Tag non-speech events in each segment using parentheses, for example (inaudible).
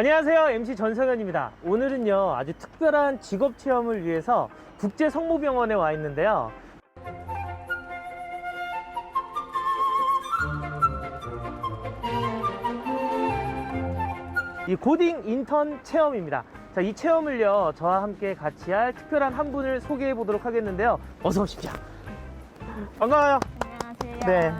안녕하세요. MC 전성현입니다. 오늘은요, 아주 특별한 직업 체험을 위해서 국제 성모병원에 와 있는데요. 이 고딩 인턴 체험입니다. 자, 이 체험을요, 저와 함께 같이 할 특별한 한 분을 소개해 보도록 하겠는데요. 어서 오십시오. 반가워요. 안녕하세요. 네.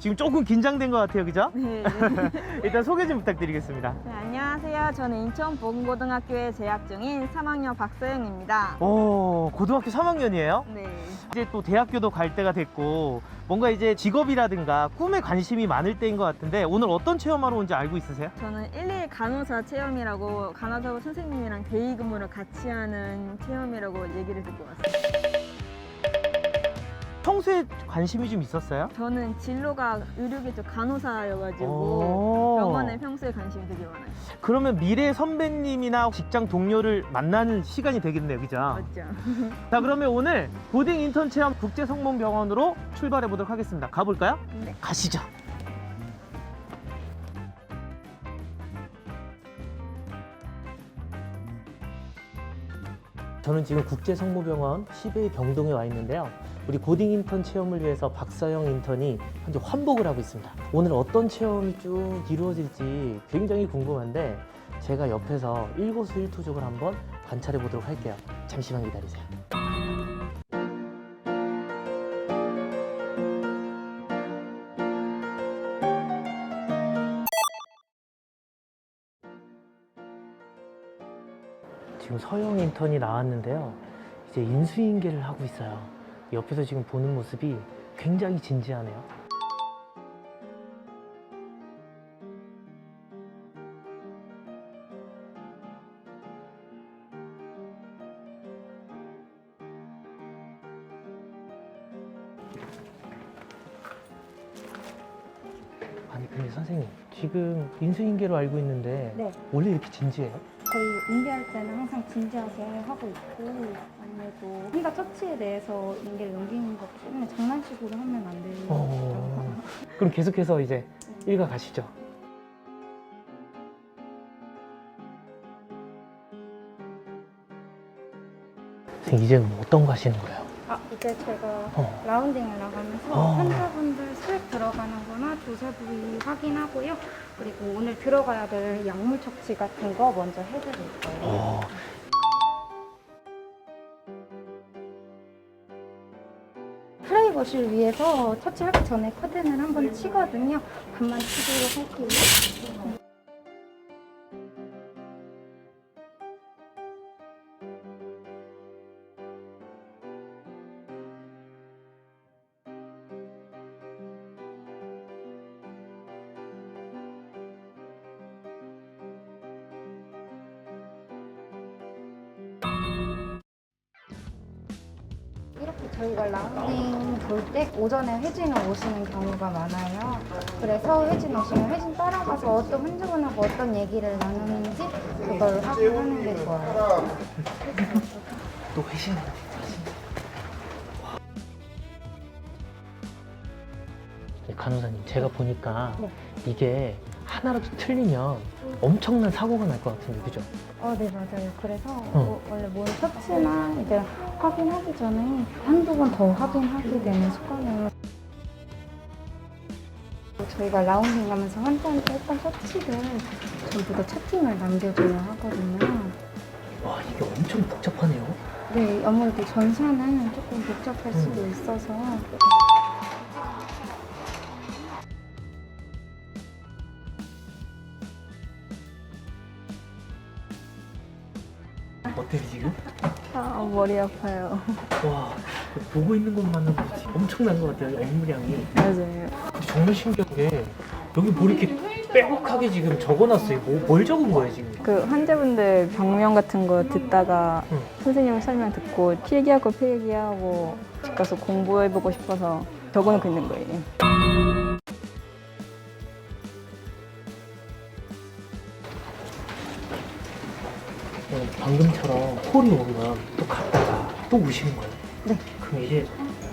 지금 조금 긴장된 것 같아요, 그죠? 네. (laughs) 일단 소개 좀 부탁드리겠습니다. 네, 안녕하세요. 저는 인천 보건고등학교에 재학 중인 3학년 박서영입니다. 오, 고등학교 3학년이에요? 네. 이제 또 대학교도 갈 때가 됐고 뭔가 이제 직업이라든가 꿈에 관심이 많을 때인 것 같은데 오늘 어떤 체험하러 온지 알고 있으세요? 저는 1일 간호사 체험이라고 간호사 선생님이랑 대의 근무를 같이 하는 체험이라고 얘기를 듣고 왔어요. 평소에 관심이 좀 있었어요? 저는 진로가 의료계 쪽 간호사여가지고 오. 병원에 평소에 관심이 되게 많아요. 그러면 미래 선배님이나 직장 동료를 만나는 시간이 되겠네요, 그죠? 맞죠? 자, 그러면 오늘 고딩 인턴 체험 국제성모병원으로 출발해 보도록 하겠습니다. 가볼까요? 네. 가시죠. 저는 지금 국제성모병원 10회 병동에 와 있는데요. 우리 고딩 인턴 체험을 위해서 박사영 인턴이 현재 환복을 하고 있습니다. 오늘 어떤 체험이 쭉 이루어질지 굉장히 궁금한데 제가 옆에서 일거수일투족을 한번 관찰해 보도록 할게요. 잠시만 기다리세요. 지금 서영 인턴이 나왔는데요. 이제 인수인계를 하고 있어요. 옆에서 지금 보는 모습이 굉장히 진지하네요. 아니 근데 선생님 지금 인수인계로 알고 있는데 네, 원래 이렇게 진지해요? 저희 인계할 때는 항상 진지하게 하고 있고 아무래도 혼자 처치에 대해서 인계를 넘기는 것 때문에 장난식으로 하면 안 돼요. 어, 그럼 계속해서 이제 일가 가시죠. 선생님 이제 뭐 어떤 거 하시는 거예요? 아, 이제 제가 어. 라운딩을 나가면서 어. 환자분들 수액 들어가는 거나 조세 부위 확인하고요. 그리고 오늘 들어가야 될 약물 척취 같은 거 먼저 해드릴 거예요. 어, 프라이버시를 위해서 처치하기 전에 커튼을 한번 치거든요. 반만 치도록 할게요. 저희가 라운딩 돌 때 오전에 회진을 오시는 경우가 많아요. 그래서 회진 오시면 회진 따라가서 어떤 환자분하고 어떤 얘기를 나누는지 그걸 확인하는 게 좋아요. 또 회신. 네, 간호사님 제가 보니까 네. 이게 하나라도 틀리면 엄청난 사고가 날 것 같은데 그죠? 어, 네, 맞아요. 그래서 뭐 원래 뭔 처치나 이제 확인하기 전에 한두 번 더 확인하게 되는 습관을 저희가 라운딩 가면서 환자한테 했던 처치를 전부 다 채팅을 남겨줘야 하거든요. 와 이게 엄청 복잡하네요. 네, 아무래도 전사는 조금 복잡할 수도 있어서 머리 아파요. 와 보고 있는 것만으로도 지금 엄청난 것 같아요 업무량이. 맞아요. 근데 정말 신기한 게 여기 뭐 이렇게 빼곡하게 지금 적어놨어요. 뭐, 뭘 적은 거예요 지금? 그 환자분들 병명 같은 거 듣다가 응. 선생님 설명 듣고 필기하고 필기하고 집 가서 공부해보고 싶어서 적어놓고 있는 거예요. 방금처럼 콜이 오면 또 갔다가 또 우시는 거예요. 네. 그럼 이제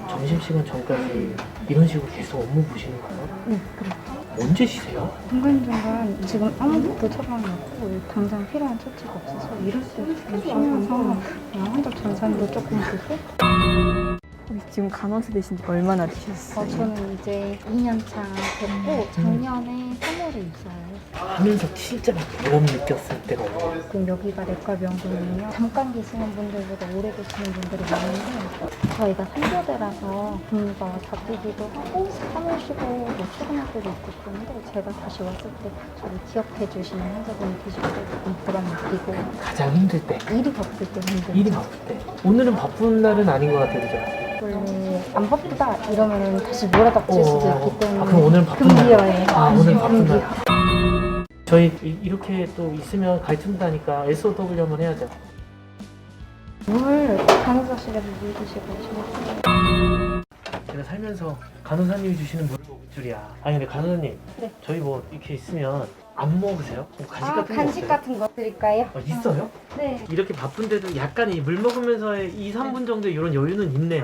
점심시간 전까지 이런 식으로 계속 업무 보시는 거예요? 네, 그래요. 언제시세요? 중간중간 지금 아무것도 처방이 없고 당장 필요한 처치가 없어서 이럴 때좀 쉬면서 그냥 환자 전산도 조금 보고 우리 지금 간호사 되신 지 얼마나 되셨어요? 어, 저는 이제 2년 차 됐고 작년에 3월에 입사해요. 하면서 진짜 막 보람 느꼈을 때가 언제예요? 지금 여기가 내과 명동이에요. 잠깐 계시는 분들보다 오래 계시는 분들이 많은데 저희가 3교대라서 근무가 잡히기도 하고 사무시고뭐 출근할 때도 있고 그런데 제가 다시 왔을 때 저를 기억해 주시는 환자분이 계실 때 조금 보람 느끼고 가장 힘들 때 일이 바쁠 때 힘들죠. 일이 바쁠 때 오늘은 바쁜 날은 아닌 것 같아요 그죠? 원래 안 바쁘다 이러면 다시 몰아닥칠 수도 어, 있기 때문에 아, 그럼 오늘은 바쁜 날. 금기어예요. 아, 오늘 바쁜 금기어. 날. 저희 이- 이렇게 또 있으면 가르친다니까 SOW 한번 해야죠 물 간호사실에서 물 드시고 오시면 제가 살면서 간호사님이 주시는 물을 먹을 줄이야 아니 근데 간호사님 네. 저희 뭐 이렇게 있으면 안 먹으세요? 뭐 간식 아 같은 거 간식 없어요? 같은 거 드릴까요? 어, 있어요? 네. 이렇게 바쁜데도 약간 이 물 먹으면서의 2, 3분 정도 이런 여유는 있네요.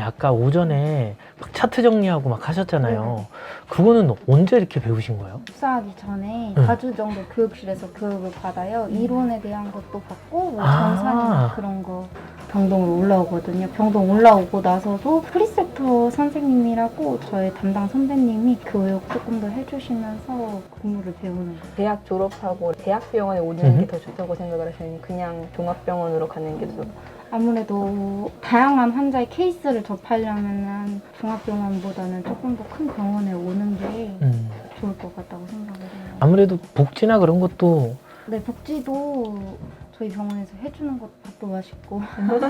아까 오전에 막 차트 정리하고 막 하셨잖아요. 그거는 언제 이렇게 배우신 거예요? 입사하기 전에 응. 4주 정도 교육실에서 교육을 받아요. 이론에 대한 것도 받고 뭐 아. 전산이나 그런 거 병동으로 올라오거든요. 병동 올라오고 나서도 프리셉터 선생님이라고 저의 담당 선배님이 교육 조금 더 해주시면서 근무를 배우는 거예요. 대학 졸업하고 대학병원에 오는 음. 게더 좋다고 생각을 하시니 그냥 종합병원으로 가는 게 더 아무래도 다양한 환자의 케이스를 접하려면 종합병원보다는 조금 더 큰 병원에 오는 게 음. 좋을 것 같다고 생각을 해요. 아무래도 복지나 그런 것도 네, 복지도 저희 병원에서 해주는 것도 밥도 맛있고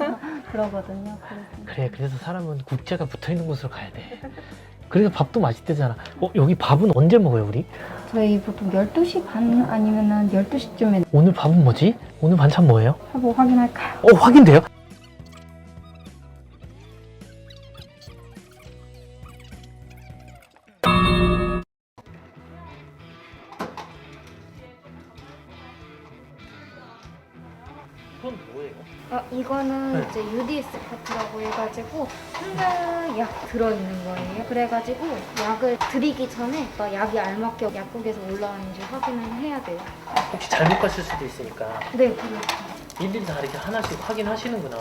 (laughs) 그러거든요. 그래서 그래. 그래서 사람은 국제가 붙어 있는 곳으로 가야 돼. 그래서 밥도 맛있대잖아. 어, 여기 밥은 언제 먹어요, 우리? 저희 보통 12시 반 아니면 12시쯤에 오늘 밥은 뭐지? 오늘 반찬 뭐예요? 하고 확인할까요? 어, 확인돼요? 이건 뭐예요? 어, 이거는 네. 이제 UDS 파트라고 해가지고 환자 약 들어있는 거예요. 그래가지고 약을 드리기 전에 또 약이 알맞게 약국에서 올라왔는지 확인을 해야 돼요. 혹시 잘못 갔을 수도 있으니까 네, 그렇죠. 일일이 다 이렇게 하나씩 확인하시는구나.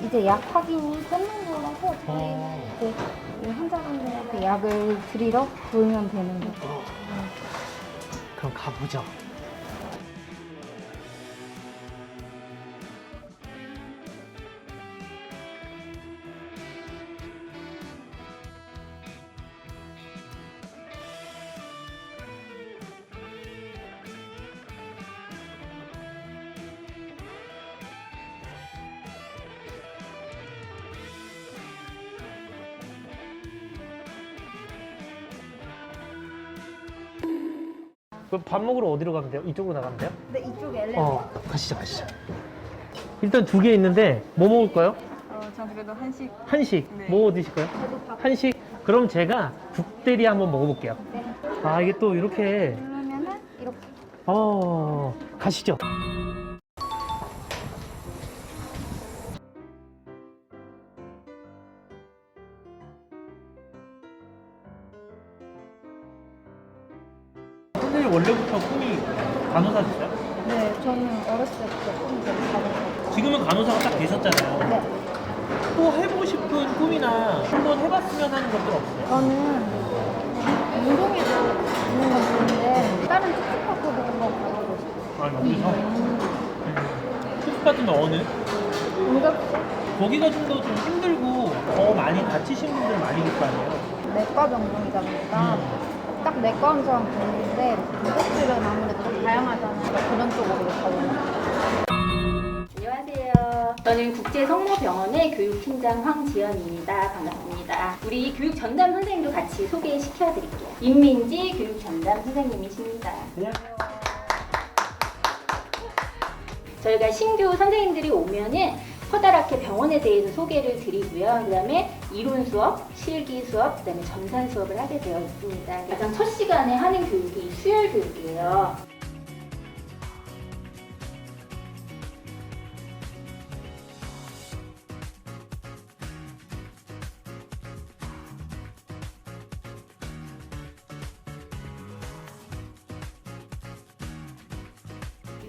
이제 약 확인이 끝난 거라서 저희 어. 이제 이 환자분들한테 약을 드리러 돌면 되는 거죠. 어. 그럼 가보죠. 그럼 밥 먹으러 어디로 가면 돼요? 이쪽으로 나가면 돼요? 근데 이쪽에 엘레 어, 가시죠, 가시죠. 일단 두 개 있는데 뭐 먹을까요? 어, 전 그래도 한식 한식. 네. 뭐 드실까요? 한식. 그럼 제가 국대리 한번 먹어볼게요. 네. 아 이게 또 이렇게 누르면은 이렇게 어 가시죠. 해봤으면 하는 것들 없어요? 저는 운동에도 있는 건 좋은데 다른 특수학교도 한번 가보고 싶어요. 아 여기서? 투수 같은 거 어느? 응급실? 거기가 좀 더 좀 힘들고 더 많이 다치신 분들 많이 있을 거 아니에요? 내과 병동이다 보니까 딱 내과 환자만 보는데 응급실은 아무래도 좀 다양하잖아요. 그런 쪽으로 가보고 싶어요. 저는 국제성모병원의 교육팀장 황지연입니다. 반갑습니다. 우리 교육 전담 선생님도 같이 소개시켜 드릴게요. 임민지 교육 전담 선생님이십니다. 안녕하세요. 저희가 신규 선생님들이 오면은 커다랗게 병원에 대해서 소개를 드리고요. 그 다음에 이론 수업, 실기 수업, 그 다음에 전산 수업을 하게 되어 있습니다. 가장 첫 시간에 하는 교육이 수열 교육이에요.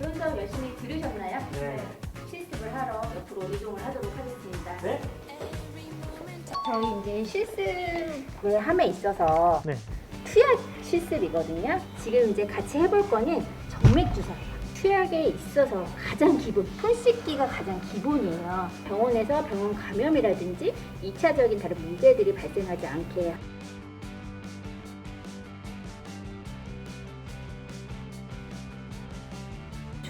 이론 수업 열심히 들으셨나요? 네. 실습을 하러 옆으로 이동을 하도록 하겠습니다. 네? 저희 이제 실습을 함에 있어서 네. 투약 실습이거든요. 지금 이제 같이 해볼 거는 정맥 주사예요. 투약에 있어서 가장 기본, 손 씻기가 가장 기본이에요. 병원에서 병원 감염이라든지 2차적인 다른 문제들이 발생하지 않게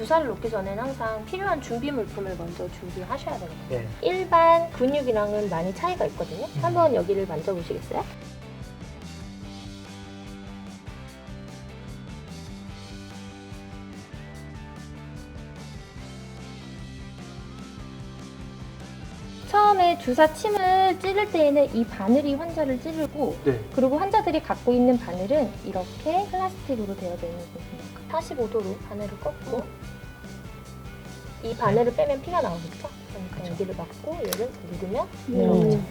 주사를 놓기 전에는 항상 필요한 준비 물품을 먼저 준비하셔야 되거든요. 네. 일반 근육이랑은 많이 차이가 있거든요. 음. 한번 여기를 만져보시겠어요? 주사 침을 찌를 때에는 이 바늘이 환자를 찌르고 네. 그리고 환자들이 갖고 있는 바늘은 이렇게 플라스틱으로 되어 있는 부분이에요. 45도로 바늘을 꺾고 이 바늘을 빼면 피가 나오겠죠? 그러니까. 여기를 막고 얘를 누르면 음. 내려오죠.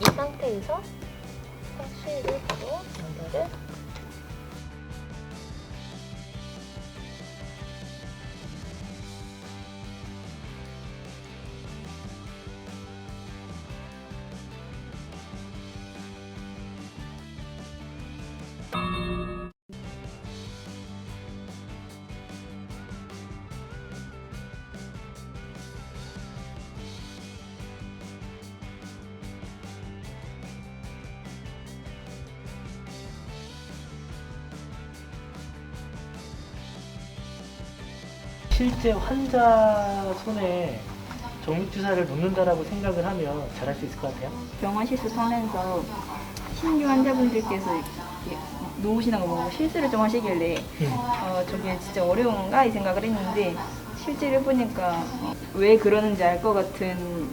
이 상태에서 수위를 바로 연결을 실제 환자 손에 정맥 주사를 놓는다라고 생각을 하면 잘할 수 있을 것 같아요. 병원 실습 하면서 신규 환자분들께서 이렇게 놓으시는 거 보고 실수를 좀 하시길래 음. 어, 저게 진짜 어려운 건가 이 생각을 했는데 실제로 해보니까 어, 왜 그러는지 알 것 같은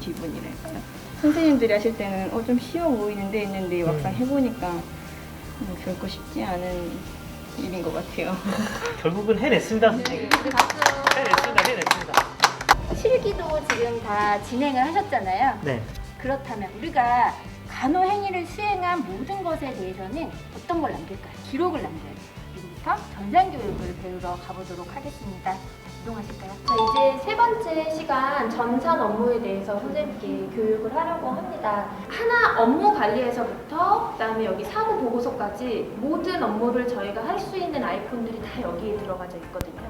기분이랄까요. 선생님들이 하실 때는 어, 좀 쉬워 보이는데 했는데 막상 해보니까 음, 결코 쉽지 않은 일인 것 같아요. (laughs) 결국은 해냈습니다, 선생님. 해냈습니다, 해냈습니다. 실기도 지금 다 진행을 하셨잖아요. 네. 그렇다면 우리가 간호 행위를 수행한 모든 것에 대해서는 어떤 걸 남길까요? 기록을 남겨야 돼요. 지금부터 전산 교육을 배우러 가보도록 하겠습니다. 이동하실까요? 자, 이제 세 번째 시간 전산 업무에 대해서 선생님께 교육을 하려고 합니다. 하나 업무 관리에서부터 그다음에 여기 사고 보고서까지 모든 업무를 저희가 할 수 있는 아이폰들이 다 여기에 들어가져 있거든요.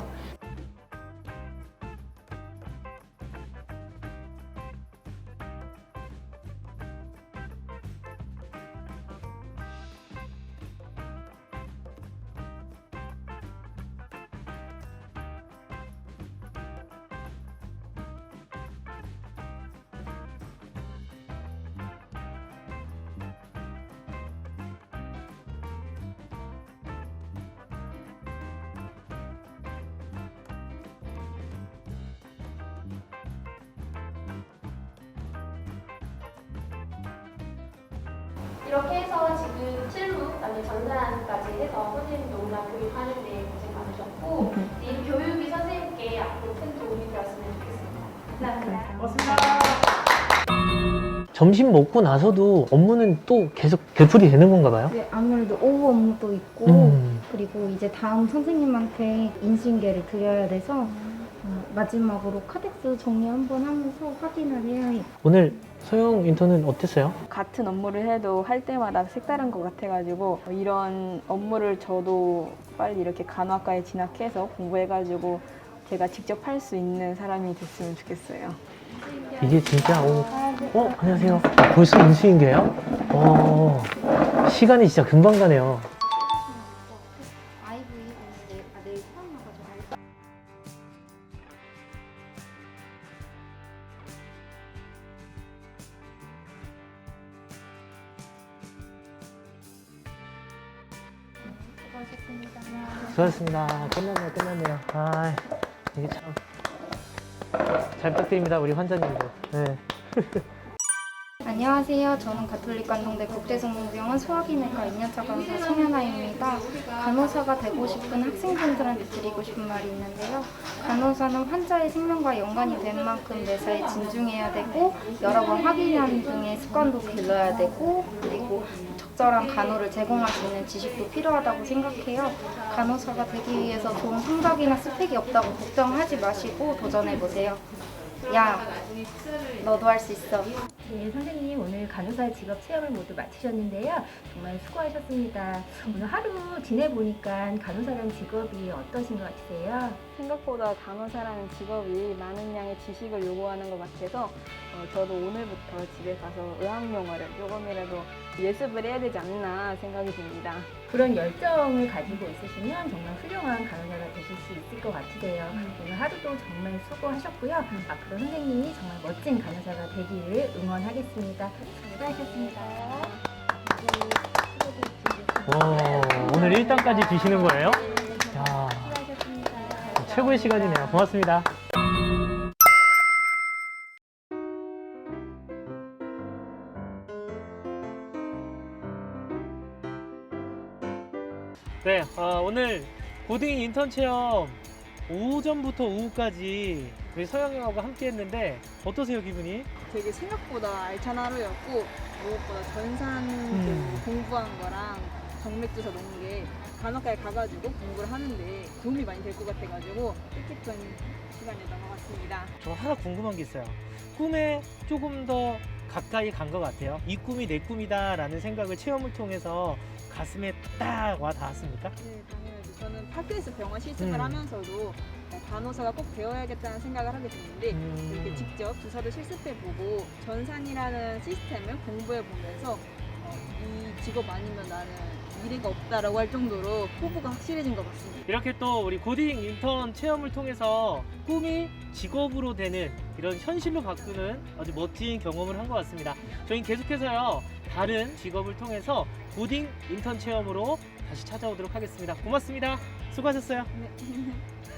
이렇게 해서 지금 실무, 그다음에 전산까지 해서 선생님 너무나 교육하는 데 고생 많으셨고 이 교육이 선생님께 앞으로 큰 도움이 되었으면 좋겠습니다. 감사합니다. 고맙습니다. 점심 먹고 나서도 업무는 또 계속 되풀이 되는 건가 봐요? 네, 아무래도 오후 업무도 있고 음. 그리고 이제 다음 선생님한테 인수인계를 드려야 돼서 어, 마지막으로 카덱스 정리 한번 하면서 확인을 해야 해요. 오늘 소영 인턴은 어땠어요? 같은 업무를 해도 할 때마다 색다른 것 같아가지고 이런 업무를 저도 빨리 이렇게 간호학과에 진학해서 공부해가지고 제가 직접 할 수 있는 사람이 됐으면 좋겠어요. 이게 진짜 오, 어 안녕하세요. 벌써 인수인계요? 어 시간이 진짜 금방 가네요. 수고하셨습니다. 수고하셨습니다. 끝났네요, 끝났네요. 아, 이게 참. 잘 부탁드립니다, 우리 환자님도. 네. (laughs) 안녕하세요. 저는 가톨릭 관동대 국제성모병원 소화기내과 2년차 간호사 송현아입니다. 간호사가 되고 싶은 학생분들한테 드리고 싶은 말이 있는데요. 간호사는 환자의 생명과 연관이 된 만큼 매사에 진중해야 되고 여러 번 확인하는 등의 습관도 길러야 되고 그리고 적절한 간호를 제공할 수 있는 지식도 필요하다고 생각해요. 간호사가 되기 위해서 좋은 성적이나 스펙이 없다고 걱정하지 마시고 도전해보세요. 야, 너도 할 수 있어. 네, 선생님 오늘 간호사 직업 체험을 모두 마치셨는데요. 정말 수고하셨습니다. 오늘 하루 지내보니까 간호사라는 직업이 어떠신 것 같으세요? 생각보다 간호사라는 직업이 많은 양의 지식을 요구하는 것 같아서 어, 저도 오늘부터 집에 가서 의학 용어를 조금이라도 예습을 해야 되지 않나 생각이 듭니다. 그런 열정을 가지고 있으시면 정말 훌륭한 간호사가 되실 수 있을 것 같으세요. 오늘 하루도 정말 수고하셨고요. 앞으로 선생님이 정말 멋진 간호사가 되기를 응원하겠습니다. 수고하셨습니다. 오, 오늘 1단까지 주시는 거예요? 야, 수고하셨습니다. 최고의 시간이네요. 고맙습니다. 네, 어, 오늘 고딩 인턴 체험 오전부터 오후까지 우리 서영이하고 함께 했는데 어떠세요, 기분이? 되게 생각보다 알찬 하루였고 무엇보다 전산 음. 그 공부한 거랑 정맥주사 놓은 게 간호과에 가가지고 공부를 하는데 도움이 많이 될 것 같아가지고 뜻깊은 시간이었던 것 같습니다. 저 하나 궁금한 게 있어요. 꿈에 조금 더 가까이 간 것 같아요. 이 꿈이 내 꿈이다라는 생각을 체험을 통해서 가슴에 딱 와 닿았습니까? 네, 당연하죠. 저는 파크에서 병원 실습을 음. 하면서도 간호사가 꼭 되어야겠다는 생각을 하게 됐는데 음. 이렇게 직접 주사도 실습해보고 전산이라는 시스템을 공부해보면서 어, 이 직업 아니면 나는 미래가 없다라고 할 정도로 포부가 확실해진 것 같습니다. 이렇게 또 우리 고딩 인턴 체험을 통해서 꿈이 직업으로 되는 이런 현실로 바꾸는 아주 멋진 경험을 한 것 같습니다. 저희는 계속해서요 다른 직업을 통해서 고딩 인턴 체험으로 다시 찾아오도록 하겠습니다. 고맙습니다. 수고하셨어요. 네. (laughs)